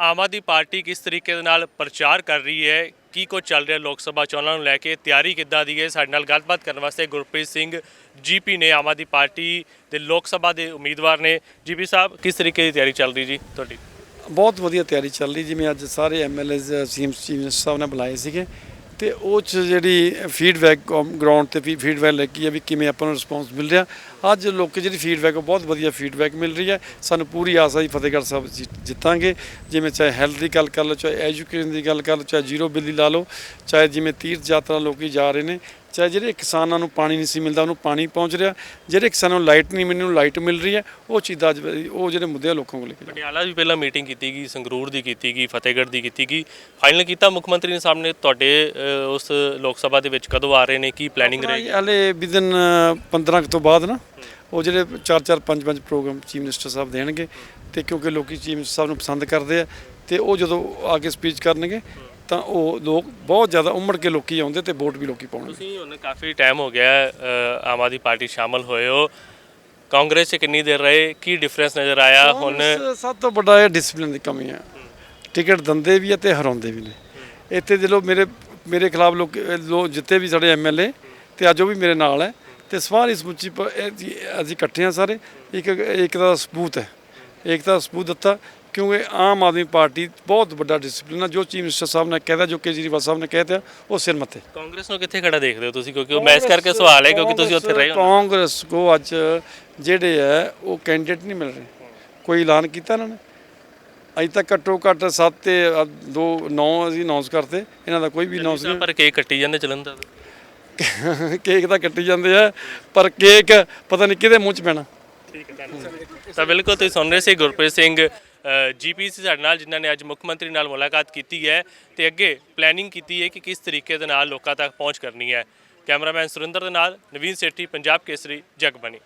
Aam Aadmi party ਕਿਸ ਤਰੀਕੇ ਦੇ ਨਾਲ ਪ੍ਰਚਾਰ ਕਰ ਰਹੀ ਹੈ? ਕੀ ਕੁਝ ਚੱਲ ਰਿਹਾ ਲੋਕ ਸਭਾ ਚੋਣਾਂ ਨੂੰ ਲੈ ਕੇ? ਤਿਆਰੀ ਕਿੱਦਾਂ ਦੀ ਹੈ? ਸਾਡੇ ਨਾਲ ਗੱਲਬਾਤ ਕਰਨ ਵਾਸਤੇ ਗੁਰਪ੍ਰੀਤ ਸਿੰਘ ਜੀਪੀ ਨੇ ਆਮ ਆਦਮੀ ਪਾਰਟੀ ਦੇ ਲੋਕ ਸਭਾ ਦੇ ਉਮੀਦਵਾਰ ਨੇ। ਜੀਪੀ ਸਾਹਿਬ, ਕਿਸ ਤਰੀਕੇ ਦੀ ਤਿਆਰੀ ਚੱਲ ਰਹੀ ਜੀ ਤੁਹਾਡੀ? ਬਹੁਤ ਵਧੀਆ ਤਿਆਰੀ ਚੱਲ ਰਹੀ, ਜਿਵੇਂ ਅੱਜ ਸਾਰੇ ਐਮਐਲਏਜ਼ ਸੀਐਮ ਚੀਫ ਮਿਨਿਸਟਰ ਸਾਹਿਬ ਨੇ ਬੁਲਾਏ ਸੀਗੇ। ਤੇ ਉਹ 'ਚ ਜਿਹੜੀ ਫੀਡਬੈਕ ਗਰਾਊਂਡ ਤੇ ਵੀ ਫੀਡਬੈਕ ਲੱਗੀ ਆ ਵੀ ਕਿਵੇਂ ਆਪਾਂ ਨੂੰ ਰਿਸਪੌਂਸ ਮਿਲ ਰਿਹਾ। ਅੱਜ ਲੋਕ ਜਿਹੜੀ ਫੀਡਬੈਕ ਬਹੁਤ ਵਧੀਆ ਫੀਡਬੈਕ ਮਿਲ ਰਹੀ ਹੈ। ਸਾਨੂੰ ਪੂਰੀ ਆਸ ਹੈ ਫਤਿਹਗੜ੍ਹ ਸਾਹਿਬ ਜਿ- ਜਿੱਤਾਂਗੇ। ਜਿਵੇਂ ਚਾਹੇ ਹੈਲਥ ਦੀ ਗੱਲ ਕਰ ਲਓ, ਚਾਹੇ ਐਜੂਕੇਸ਼ਨ ਦੀ ਗੱਲ ਕਰ ਲਓ, ਚਾਹੇ ਜ਼ੀਰੋ ਬਿੱਲੀ ਲਾ ਲਓ, ਚਾਹੇ ਜਿਵੇਂ ਤੀਰਥ ਯਾਤਰਾ ਲੋਕੀ ਜਾ ਰਹੇ ਨੇ ਚਾਹੇ ਜਿਹੜੇ ਕਿਸਾਨਾਂ ਨੂੰ ਪਾਣੀ ਨਹੀਂ ਸੀ ਮਿਲਦਾ ਉਹਨੂੰ ਪਾਣੀ ਪਹੁੰਚ ਰਿਹਾ। ਜਿਹੜੇ ਕਿਸਾਨਾਂ ਨੂੰ ਲਾਈਟ ਨਹੀਂ ਉਹਨੂੰ ਲਾਈਟ ਮਿਲ ਰਹੀ ਹੈ। ਉਹ ਚੀਜ਼ਾਂ ਅੱਜ ਉਹ ਜਿਹੜੇ ਮੁੱਦੇ ਆ ਲੋਕਾਂ ਕੋਲ ਲੈ ਕੇ। ਪਟਿਆਲਾ ਵੀ ਪਹਿਲਾਂ ਮੀਟਿੰਗ ਕੀਤੀ ਗਈ ਸੰਗਰੂਰ ਦੀ ਕੀਤੀ ਗਈ ਫਤਿਹਗੜ੍ਹ ਦੀ ਕੀਤੀ ਗਈ। ਫਾਈਨਲ ਕੀਤਾ ਮੁੱਖ ਮੰਤਰੀ ਨੇ ਸਾਹਮਣੇ। ਤੁਹਾਡੇ ਉਸ ਲੋਕ ਸਭਾ ਦੇ ਵਿੱਚ ਕਦੋਂ ਆ ਰਹੇ ਨੇ? ਕੀ ਪਲੈਨਿੰਗ ਰਹੇਗੀ? ਹਲੇ ਵਿਦਨ 15 ਕੁ ਤੋਂ ਬਾਅਦ ਨਾ ਉਹ ਜਿਹੜੇ 4-4 5-5 ਪ੍ਰੋਗਰਾਮ ਚੀਫ ਮਿਨਿਸਟਰ ਸਾਹਿਬ ਦੇਣਗੇ। ਤੇ ਕਿਉਂਕਿ ਲੋਕੀ ਚੀਫ ਮਿਨਿਸਟਰ ਸਾਹਿਬ ਨੂੰ ਪਸੰਦ ਕਰਦੇ ਆ ਤੇ ਉਹ ਜਦੋਂ ਆ ਕੇ ਸਪੀਚ ਕਰਨਗੇ ਤਾਂ ਉਹ ਲੋਕ ਬਹੁਤ ਜ਼ਿਆਦਾ ਉਮੜ ਕੇ ਲੋਕੀ ਆਉਂਦੇ ਤੇ ਵੋਟ ਵੀ ਲੋਕੀ ਪਾਉਣਗੇ। ਤੁਸੀਂ ਹੁਣ ਕਾਫੀ ਟਾਈਮ ਹੋ ਗਿਆ ਅ, ਆਮ ਆਦਮੀ ਪਾਰਟੀ ਸ਼ਾਮਲ ਹੋਏ ਹੋ। ਕਾਂਗਰਸ 'ਚ ਕਿੰਨੀ ਦੇਰ ਰਹੇ? ਕੀ ਡਿਫਰੈਂਸ ਨਜ਼ਰ ਆਇਆ? ਹੁਣ ਕਾਂਗਰਸ ਸਭ ਤੋਂ ਵੱਡਾ ਇਹ ਡਿਸਪਲਿਨ ਦੀ ਕਮੀ ਹੈ। ਟਿਕਟ ਦਿੰਦੇ ਵੀ ਆ ਤੇ ਹਰਾਉਂਦੇ ਵੀ ਨੇ। ਇੱਥੇ ਦੇ ਲੋ ਮੇਰੇ ਮੇਰੇ ਖਿਲਾਫ ਲੋਕ ਲੋ ਜਿੱਤੇ ਵੀ ਸਾਡੇ ਐਮਐਲਏ ਤੇ ਅੱਜ ਉਹ ਵੀ ਮੇਰੇ ਨਾਲ ਹੈ ਤੇ ਸਵਾਰ ਇਸ ਮੁੱਚੀ ਅਸੀਂ ਇਕੱਠੇ ਹਾਂ ਸਾਰੇ। ਇੱਕ ਇੱਕ ਦਾ ਸਬੂਤ ਹੈ। ਇੱਕ ਦਾ ਸਬੂਤ ਦਿੱਤਾ ਕਿਉਂਕਿ ਆਮ ਆਦਮੀ ਪਾਰਟੀ ਬਹੁਤ ਵੱਡਾ ਡਿਸਪਲਿਨ ਹੈ ਜੋ ਚੀਫ ਮਿਨਿਸਟਰ ਸਾਹਿਬ ਨੇ ਕਹਿਦਾ ਜੋ ਕੇਜਰੀਵਾਲ ਸਾਹਿਬ ਨੇ ਕਹਿਤਾ ਉਹ ਸਿਰ ਮੱਥੇ। ਕਾਂਗਰਸ ਨੂੰ ਕਿੱਥੇ ਖੜਾ ਦੇਖਦੇ ਹੋ ਤੁਸੀਂ? ਕਿਉਂਕਿ ਉਹ ਮੈਚ ਕਰਕੇ ਸਵਾਲ ਹੈ ਕਿਉਂਕਿ ਤੁਸੀਂ ਉੱਥੇ ਰਹੇ ਹੋ ਕਾਂਗਰਸ ਕੋ ਅੱਜ ਜਿਹੜੇ ਹੈ ਉਹ ਕੈਂਡੀਡੇਟ ਨਹੀਂ ਮਿਲ ਰਹੇ। ਕੋਈ ਐਲਾਨ ਕੀਤਾ ਇਹਨਾਂ ਨੇ? ਅਜੇ ਤੱਕ ਘੱਟੋ ਘੱਟ 7 ਤੇ 2 9 ਅਸੀਂ ਅਨਾਉਂਸ ਕਰਤੇ। ਇਹਨਾਂ ਦਾ ਕੋਈ ਵੀ ਅਨਾਉਂਸ ਤੁਸੀਂ ਪਰ ਕੇਕ ਕੱਟੀ ਜਾਂਦੇ ਨਹੀਂ ਕੇਕ ਤਾਂ ਕੱਟੀ ਜਾਂਦੇ ਆ ਪਰ ਕੇਕ ਪਤਾ ਨਹੀਂ ਕਿਹਦੇ ਮੂੰਹ 'ਚ ਪੈਣਾ। ਤਾਂ ਬਿਲਕੁਲ ਤੁਸੀਂ ਸੁਣ ਰਹੇ ਸੀ ਗੁਰਪ੍ਰੀਤ ਸਿੰਘ ਜੀਪੀਸੀ ਸਾਡੇ ਨਾਲ, ਜਿਨ੍ਹਾਂ ਨੇ ਅੱਜ ਮੁੱਖ ਮੰਤਰੀ ਨਾਲ ਮੁਲਾਕਾਤ ਕੀਤੀ ਹੈ ਤੇ ਅੱਗੇ ਪਲੈਨਿੰਗ ਕੀਤੀ ਹੈ ਕਿ ਕਿਸ ਤਰੀਕੇ ਦੇ ਨਾਲ ਲੋਕਾਂ ਤੱਕ ਪਹੁੰਚ ਕਰਨੀ ਹੈ। ਕੈਮਰਾਮੈਨ ਸੁਰਿੰਦਰ ਦੇ ਨਾਲ, ਨਵੀਨ ਸੇਠੀ, ਪੰਜਾਬ ਕੇਸਰੀ, ਜਗਬਣੀ।